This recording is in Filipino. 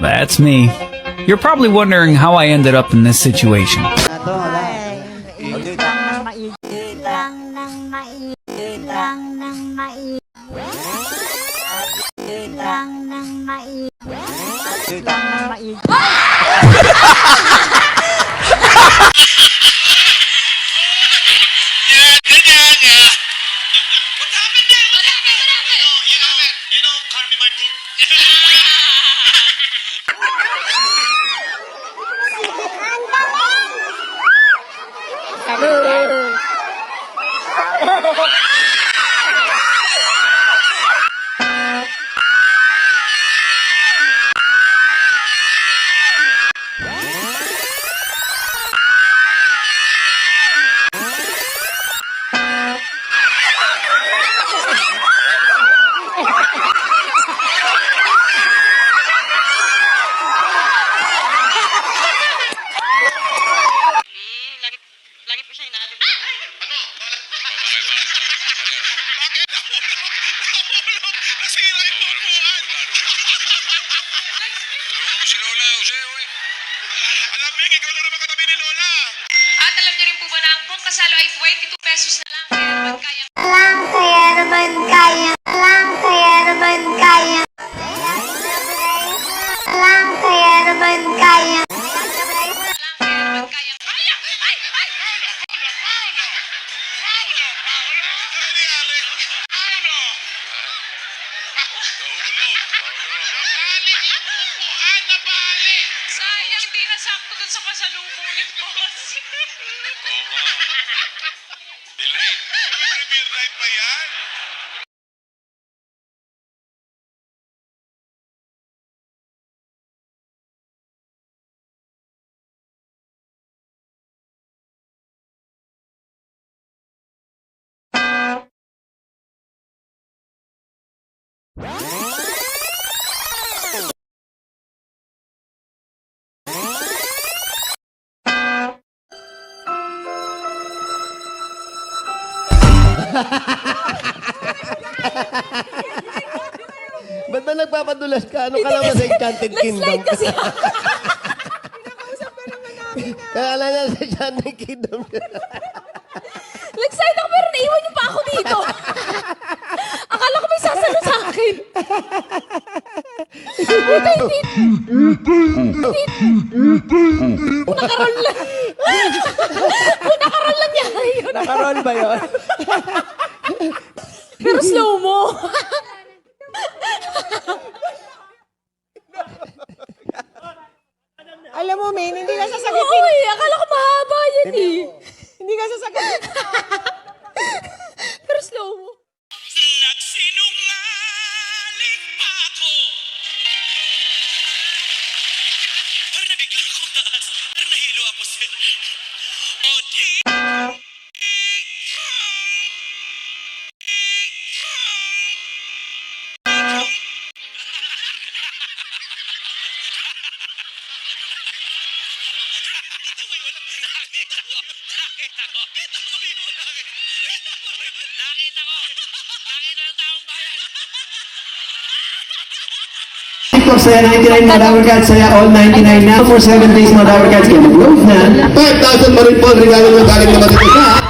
that's me. You're probably wondering how I ended up in this situation. Oh, my God. Ikaw na naman katabi ni Lola. At alam niyo rin po ba na ang buong kasalo ay 22 pesos na lang. Kaya naman kaya lang kaya naman kaya sakto dun sa pasalubong ni boss. Oo nga. Delayed. May premiere night pa yan? Ba't ba nagpapadulas ka? Ano ka naman sa Enchanted Kingdom? kasi Kaya alam na sa Enchanted Kingdom. Nag-sign ako pero naiwan niyo pa ako dito. Akala ko may sasalo sa akin. Puta, hindi. Nakaroon lang. Yun. Nakaroon ba yun? Pero slow mo. Alam mo, Min, hindi ka Oo sasagutin. eh. Akala ko mahaba yan eh. Hindi ka sasagutin. Pero slow mo. Nagsinungaling pa ako. Parang nabigla akong taas. Parang nahilo ako, sir. O di... Ito mo yun? Nakita ko. Nakita ko. Ito mo yun. Nakita ko. Nakita ng taong bayan. TikTok saya 99 mga Dower Cats, saya all 99 na for 7 days mga Dower Cats. Kaya mag-load na. 5,000 pa rin po ang regalo ng galing naman ito sa